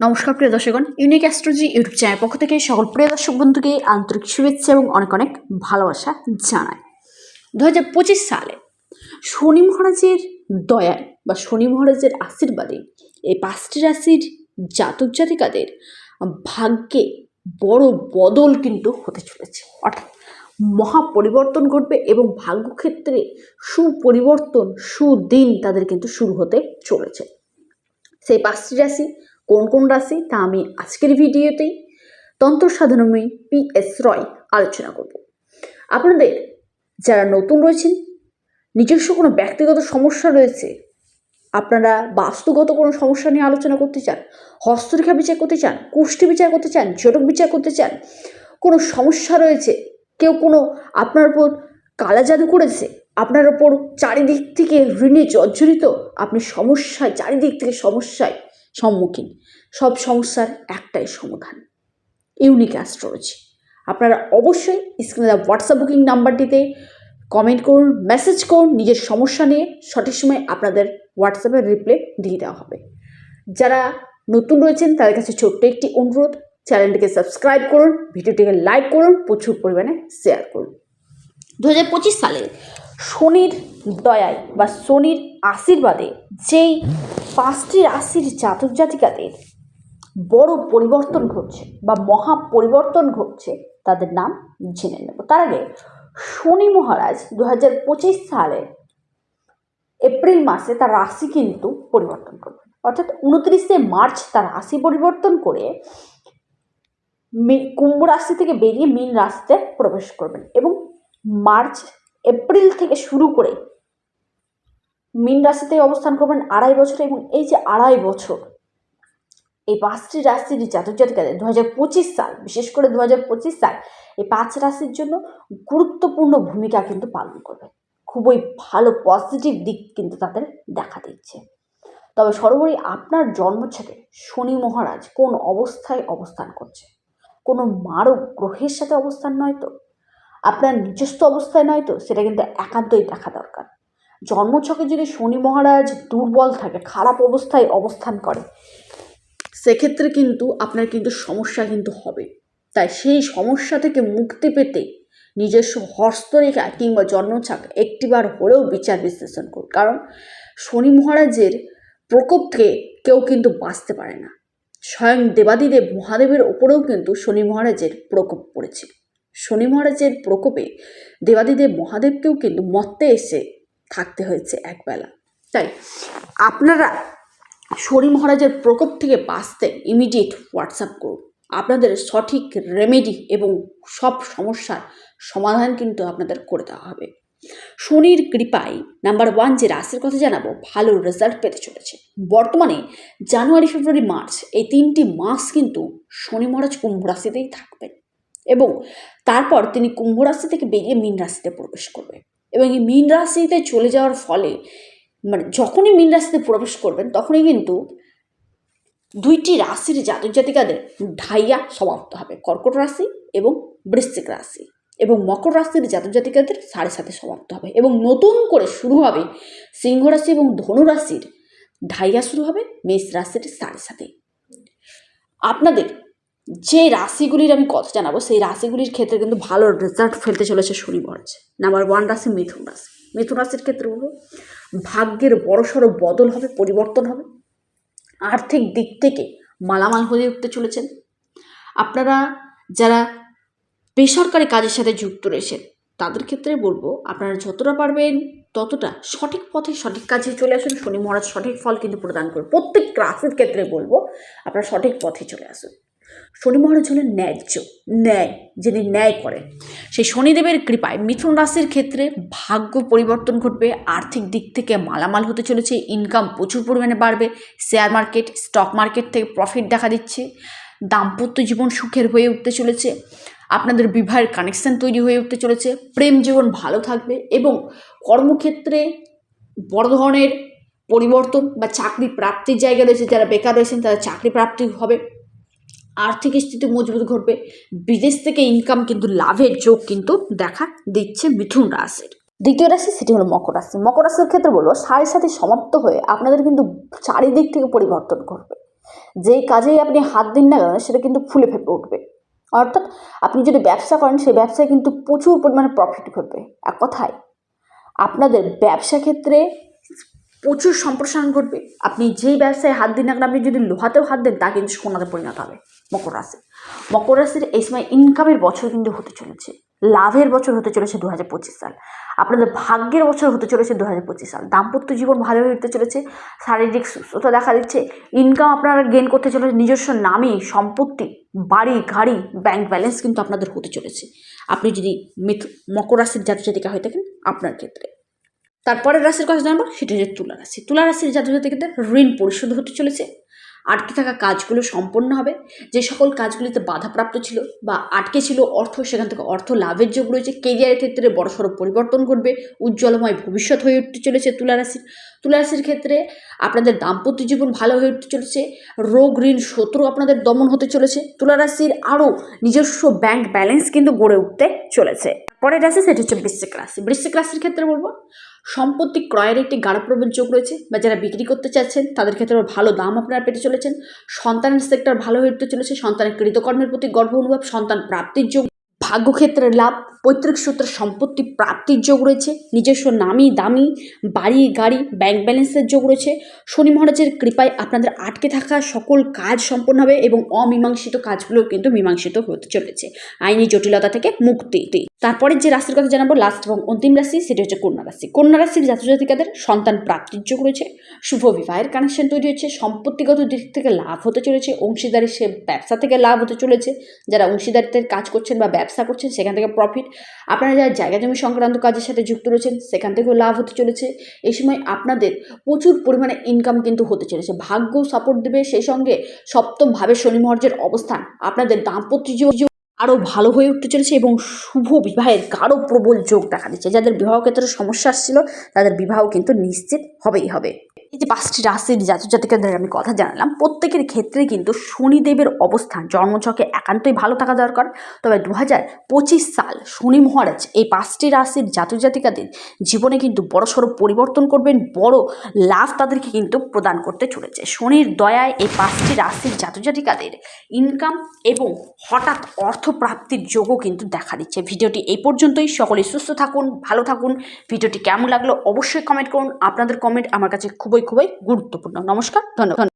নমস্কার প্রিয় দর্শকগণ ইউনিক অ্যাস্ট্রোলজি ইউটিউব চ্যানেল পক্ষ থেকে সকল প্রিয় দর্শক বন্ধুকে আন্তরিক শুভেচ্ছা এবং অনেক অনেক ভালোবাসা জানায় দু হাজার পঁচিশ সালে শনি মহারাজের দয়ায় বা শনি মহারাজের আশীর্বাদে এই পাঁচটি রাশির জাতক জাতিকাদের ভাগ্যে বড় বদল কিন্তু হতে চলেছে। অর্থাৎ মহা পরিবর্তন ঘটবে এবং ভাগ্যক্ষেত্রে সুপরিবর্তন, সুদিন তাদের কিন্তু শুরু হতে চলেছে। সেই পাঁচটি রাশি কোন কোন রাশি তা আমি আজকের ভিডিওতেই তন্ত্র সাধনময়ী পি এস রয় আলোচনা করব। আপনাদের যারা নতুন রয়েছেন, নিজস্ব কোনো ব্যক্তিগত সমস্যা রয়েছে, আপনারা বাস্তুগত কোনো সমস্যা নিয়ে আলোচনা করতে চান, হস্তরেখা বিচার করতে চান কুষ্টি বিচার করতে চান জটক বিচার করতে চান, কোনো সমস্যা রয়েছে, কেউ কোনো আপনার উপর কালা জাদু করেছে, আপনার ওপর চারিদিক থেকে ঋণে জর্জরিত, আপনি সমস্যায়, চারিদিক থেকে সমস্যায় সম্মুখীন। সব সমস্যার একটাই সমাধান। Unique astrology. আপনারা অবশ্যই স্ক্রিনে দেওয়া হোয়াটসঅ্যাপ বুকিং নাম্বারটিতে কমেন্ট করুন, মেসেজ করুন, নিজের সমস্যা নিয়ে সঠিক সময় আপনাদের হোয়াটসঅ্যাপে রিপ্লাই দিয়ে দেওয়া হবে। যারা নতুন রয়েছেন, তাদের কাছে ছোট্ট একটি অনুরোধ, চ্যানেলটিকে সাবস্ক্রাইব করুন, ভিডিওটিকে লাইক করুন, প্রচুর পরিমাণে শেয়ার করুন। দু হাজার পঁচিশ সালে শনির দয়ায় বা শনির আশীর্বাদে যেই পাঁচটি রাশির জাতক জাতিকাদের বড় পরিবর্তন ঘটছে বা মহা পরিবর্তন ঘটছে, তাদের নাম জেনে নেব। তার আগে শনি মহারাজ দু হাজার পঁচিশ সালে এপ্রিল মাসে তার রাশি কিন্তু পরিবর্তন করবেন। অর্থাৎ উনত্রিশে মার্চ তার রাশি পরিবর্তন করে কুম্ভ রাশি থেকে বেরিয়ে মীন রাশিতে প্রবেশ করবেন এবং মার্চ, এপ্রিল থেকে শুরু করে মীন রাশিতে অবস্থান করবেন আড়াই বছর এবং এই যে আড়াই বছর, এই পাঁচটি রাশির জাতক জাতিকাদের দু হাজার পঁচিশ সাল, বিশেষ করে দু হাজার পঁচিশ সাল, এই পাঁচ রাশির জন্য গুরুত্বপূর্ণ ভূমিকা কিন্তু পালন করবে। খুবই ভালো পজিটিভ দিক কিন্তু তাদের দেখা দিচ্ছে। তবে সর্বোপরি আপনার জন্মছকে শনি মহারাজ কোন অবস্থায় অবস্থান করছে? কোনো মারক গ্রহের সাথে অবস্থান নয় তো? আপনার নিজস্ব অবস্থায় নয় তো? সেটা কিন্তু একান্তই দেখা দরকার। জন্মছকে যদি শনি মহারাজ দুর্বল থাকে, খারাপ অবস্থায় অবস্থান করে, সেক্ষেত্রে কিন্তু আপনার কিন্তু সমস্যা কিন্তু হবে। তাই সেই সমস্যা থেকে মুক্তি পেতে নিজস্ব হস্তরেখা কিংবা জন্মছক একটিবার হলেও বিচার বিশ্লেষণ করুন। কারণ শনি মহারাজের প্রকোপ থেকে কেউ কিন্তু বাঁচতে পারে না। স্বয়ং দেবাদিদেব মহাদেবের ওপরেও কিন্তু শনি মহারাজের প্রকোপ পড়েছে। শনি মহারাজের প্রকোপে দেবাদিদেব মহাদেবকেও কিন্তু মর্তে এসে থাকতে হয়েছে একবেলা। তাই আপনারা শনি মহারাজের প্রকোপ থেকে বাঁচতে ইমিডিয়েট হোয়াটসঅ্যাপ করুন। আপনাদের সঠিক রেমেডি এবং সব সমস্যার সমাধান কিন্তু আপনাদের করে দেওয়া হবে। শনির কৃপায় নাম্বার ওয়ান যে রাশির কথা জানাব, ভালো রেজাল্ট পেতে চলেছে। বর্তমানে জানুয়ারি, ফেব্রুয়ারি, মার্চ এই তিনটি মাস কিন্তু শনি মহারাজ কুম্ভ রাশিতেই থাকবেন। এবং তারপর তিনি কুম্ভ রাশি থেকে বেরিয়ে মীন রাশিতে প্রবেশ করবে। এবং এই মীন রাশিতে চলে যাওয়ার ফলে মানে যখনই মীন রাশিতে প্রবেশ করবেন, তখনই কিন্তু দুইটি রাশির জাতক জাতিকাদের ঢাইয়া সমাপ্ত হবে। কর্কট রাশি এবং বৃশ্চিক রাশি এবং মকর রাশির জাতক জাতিকাদের সাড়ে সাথে সমাপ্ত হবে এবং নতুন করে শুরু হবে সিংহ রাশি এবং ধনু রাশির ঢাইয়া শুরু হবে মেষ রাশির সাড়ে সাথে আপনাদের যে রাশিগুলির আমি কথা জানাব, সেই রাশিগুলির ক্ষেত্রে কিন্তু ভালো রেজাল্ট ফেলতে চলেছে শনি মহারাজ। নাম্বার ওয়ান রাশি মিথুন রাশি। মিথুন রাশির ক্ষেত্রে বলব ভাগ্যের বড়সড় বদল হবে, পরিবর্তন হবে। আর্থিক দিক থেকে মালামাল হয়ে উঠতে চলেছেন। আপনারা যারা বেসরকারি কাজের সাথে যুক্ত রয়েছেন, তাদের ক্ষেত্রে বলব, আপনারা যতটা পারবেন ততটা সঠিক পথে সঠিক কাজে চলে আসুন। শনি মহারাজ সঠিক ফল কিন্তু প্রদান করবে। প্রত্যেক রাশির ক্ষেত্রে বলব, আপনারা সঠিক পথে চলে আসুন। শনি মহারাজ হলেন ন্যায্য, ন্যায়, যিনি ন্যায় করেন। সেই শনিদেবের কৃপায় মিথুন রাশির ক্ষেত্রে ভাগ্য পরিবর্তন ঘটবে, আর্থিক দিক থেকে মালামাল হতে চলেছে ইনকাম প্রচুর পরিমাণে বাড়বে শেয়ার মার্কেট স্টক মার্কেট থেকে প্রফিট দেখা দিচ্ছে, দাম্পত্য জীবন সুখের হয়ে উঠতে চলেছে, আপনাদের বিবাহের কানেকশন তৈরি হয়ে উঠতে চলেছে, প্রেম জীবন ভালো থাকবে এবং কর্মক্ষেত্রে বড় ধরনের পরিবর্তন বা চাকরি প্রাপ্তির জায়গা রয়েছে, যারা বেকার রয়েছেন তাদের চাকরি প্রাপ্তি হবে। আর্থিক স্থিতি মজবুত ঘটবে। বিদেশ থেকে ইনকাম কিন্তু লাভের যোগ কিন্তু দেখা দিচ্ছে মিথুন রাশির। দ্বিতীয় রাশি সেটি হলো মকর রাশি। মকর রাশির ক্ষেত্রে বলব, সাড়ে সাথে সমাপ্ত হয়ে আপনাদের কিন্তু চারিদিক থেকে পরিবর্তন করবে যেই কাজেই আপনি হাত দিন না কেন, সেটা কিন্তু ফুলে ফেপে উঠবে। অর্থাৎ আপনি যদি ব্যবসা করেন, সেই ব্যবসায় কিন্তু প্রচুর পরিমাণে প্রফিট ঘটবে। এক কথায়, আপনাদের ব্যবসা ক্ষেত্রে প্রচুর সম্প্রসারণ ঘটবে। আপনি যেই ব্যবসায় হাত দিন না আপনি যদি লোহাতেও হাত দেন, তা কিন্তু সোনাতে পরিণত হবে মকর রাশি। মকর রাশির এই সময় ইনকামের বছর কিন্তু হতে চলেছে। লাভের বছর হতে চলেছে দু হাজার পঁচিশ সাল। আপনাদের ভাগ্যের বছর হতে চলেছে দু হাজার পঁচিশ সাল। দাম্পত্য জীবন ভালো হয়ে উঠতে চলেছে। শারীরিক সুস্থতা দেখা দিচ্ছে। ইনকাম আপনারা গেন করতে চলেছে। নিজস্ব নামে সম্পত্তি, বাড়ি, গাড়ি ব্যাংক ব্যালেন্স কিন্তু আপনাদের হতে চলেছে। আপনি যদি মিথ, মকর রাশির জাতক জাতিকা হয়ে থাকেন, আপনার ক্ষেত্রে। তারপরের রাশির কথা জানব, সেটা হচ্ছে তুলা রাশি। তুলা রাশির জাতক জাতিকাদের ঋণ পরিশোধ হতে চলেছে। আটকে থাকা কাজগুলো সম্পন্ন হবে। যে সকল কাজগুলিতে বাধাপ্রাপ্ত ছিল বা আটকে ছিল অর্থ, সেখান থেকে অর্থ লাভের যোগ রয়েছে। কেরিয়ারের ক্ষেত্রে বড়সড় পরিবর্তন ঘটবে। উজ্জ্বলময় ভবিষ্যৎ হয়ে উঠতে চলেছে তুলা রাশির। তুলা রাশির ক্ষেত্রে আপনাদের দাম্পত্য জীবন ভালো হয়ে উঠতে চলেছে। রোগ, ঋণ, শত্রু আপনাদের দমন হতে চলেছে। তুলা রাশির আরও নিজস্ব ব্যাংক ব্যালেন্স কিন্তু গড়ে উঠতে চলেছে। পরের রাশি সেটা হচ্ছে বৃশ্চিক রাশি। বৃশ্চিক রাশির ক্ষেত্রে বলব সম্পত্তি ক্রয়ের একটি গাঢ় গাঢ়প্রবণ যোগ রয়েছে বা যারা বিক্রি করতে চাচ্ছেন, তাদের ক্ষেত্রে ভালো দাম আপনারা পেতে চলেছেন। সন্তানের সেক্টর ভালো হয়ে উঠতে চলেছে, সন্তানের কৃতকর্মের প্রতি গর্ব অনুভব, সন্তান প্রাপ্তির যোগ, ভাগ্যক্ষেত্রের লাভ পৈতৃক সূত্রে সম্পত্তি প্রাপ্তির যোগ রয়েছে, নিজস্ব নামি, দামি, বাড়ি, গাড়ি ব্যাংক ব্যালেন্সের যোগ রয়েছে। শনি মহারাজের কৃপায় আপনাদের আটকে থাকা সকল কাজ সম্পন্ন হবে এবং অমীমাংসিত কাজগুলো কিন্তু মীমাংসিত হতে চলেছে। আইনি জটিলতা থেকে মুক্তি। তারপরে যে রাশির কথা জানাব, লাস্ট এবং অন্তিম রাশি, সেটি হচ্ছে কন্যা রাশি। কন্যা রাশির জাতজাতিকাদের সন্তান প্রাপ্তির যোগ রয়েছে, শুভ বিবাহের কানেকশন তৈরি হচ্ছে, সম্পত্তিগত দিক থেকে লাভ হতে চলেছে অংশীদারি সে ব্যবসা থেকে লাভ হতে চলেছে। যারা অংশীদারিত্বের কাজ করছেন বা ব্যবসা করছেন, সেখান থেকে প্রফিট আপনারা যারা জায়গা জমি সংক্রান্ত কাজের সাথে যুক্ত রয়েছেন, সেখান থেকেও লাভ হতে চলেছে। এই সময় আপনাদের প্রচুর পরিমাণে ইনকাম কিন্তু হতে চলেছে। ভাগ্য সাপোর্ট দেবে সেই সঙ্গে সপ্তমভাবে শনি মহার্যের অবস্থান। আপনাদের দাম্পত্য জীবন আরও ভালো হয়ে উঠতে চলেছে এবং শুভ বিবাহের গাঢ় প্রবল যোগ দেখা দিচ্ছে। যাদের বিবাহ ক্ষেত্রে সমস্যা আসছিল, তাদের বিবাহ কিন্তু নিশ্চিত হবেই হবে। এই যে পাঁচটি রাশির জাতক জাতিকাদের আমি কথা জানালাম, প্রত্যেকের ক্ষেত্রে কিন্তু শনিদেবের অবস্থান, জন্মছকে একান্তই ভালো থাকা দরকার। তবে দু হাজার পঁচিশ সাল শনি মহারাজ এই পাঁচটি রাশির জাতক জাতিকাদের জীবনে কিন্তু বড়সড় পরিবর্তন করবেন, বড় লাভ তাদেরকে কিন্তু প্রদান করতে চলেছে। শনির দয়ায় এই পাঁচটি রাশির জাতক জাতিকাদের ইনকাম এবং হঠাৎ অর্থপ্রাপ্তির যোগও কিন্তু দেখা দিচ্ছে। ভিডিওটি এই পর্যন্তই, সকলে সুস্থ থাকুন, ভালো থাকুন। ভিডিওটি কেমন লাগল অবশ্যই কমেন্ট করুন। আপনাদের কমেন্ট আমার কাছে খুবই খুবই গুরুত্বপূর্ণ। নমস্কার ধন্যবাদ।